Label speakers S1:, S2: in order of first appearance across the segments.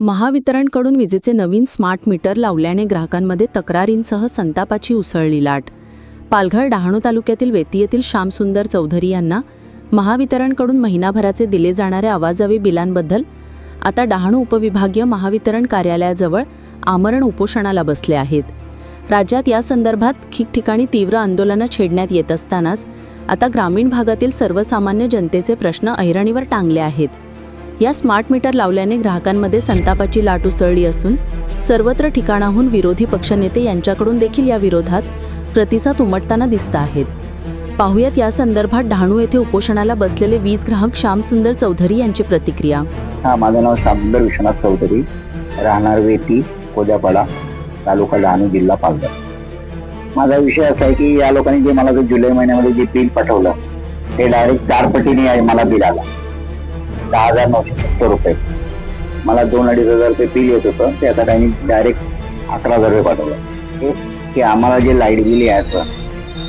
S1: महावितरणकडून विजेचे नवीन smart meter लावल्याने ग्राहकांमध्ये तक्रारींसह संतापाची उसळली लाट. पालघर डहाणू तालुक्यातील वेती येथील श्यामसुंदर चौधरी यांना महावितरणकडून महिनाभराचे दिले जाणाऱ्या आवाजावी बिलांबद्दल आता डहाणू उपविभागीय महावितरण कार्यालयाजवळ आमरण उपोषणाला बसले आहेत. राज्यात या संदर्भात ठिकठिकाणी तीव्र आंदोलनं छेडण्यात येत असतानाच आता ग्रामीण भागातील सर्वसामान्य जनतेचे प्रश्न ऐरणीवर टांगले आहेत. या स्मार्ट मीटर लावल्याने ग्राहकांमध्ये संतापाची लाट उसळली असून सर्वत्र ठिकाणाहून विरोधी पक्षनेते यांच्याकडून देखील या विरोधात प्रतिसाद उमटताना दिसत आहेत. पाहुयात या संदर्भात डहाणू येथे उपोषणाला बसलेले वीज ग्राहक श्यामसुंदर चौधरी यांची प्रतिक्रिया.
S2: हा माझं नाव शामदर विश्वनाथ चौधरी. राहणार वेती कोद्यापाडा तालुका डहाणू जिल्हा पालघर. माझा विषय असा आहे की या लोकांनी जे मला जुलै महिन्यामध्ये जे बिल पाठवलं ते डायरेक्ट चार पटीने मला बिल आला. दहा हजार नऊशे सत्तर रुपये. मला दोन अडीच हजार रुपये बिल येत होतं ते आता त्यांनी डायरेक्ट अकरा हजार रुपये पाठवलं. की आम्हाला जे लाइट बिल यायचं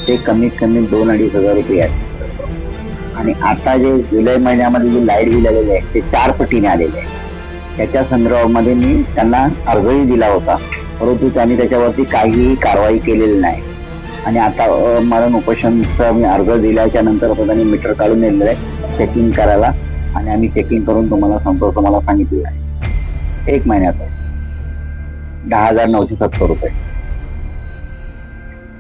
S2: ते कमीत कमी दोन अडीच हजार रुपये यायचं. आणि आता जे जुलै महिन्यामध्ये जे लाइट बिल आलेले आहे ते चार पटीने आलेले आहे त्याच्या संदर्भामध्ये मी त्यांना अर्जही दिला होता परंतु त्यांनी त्याच्यावरती काहीही कारवाई केलेली नाही. आणि आता मरण उपोषणचा मी अर्ज दिल्याच्या नंतर त्यांनी मीटर काढून नेलेलं आहे चेकिंग करायला. आणि आम्ही चेकिंग करून तुम्हाला सांगतो तुम्हाला सांगितलेलं आहे. एक महिन्याचं दहा हजार नऊशे सत्तर रुपये.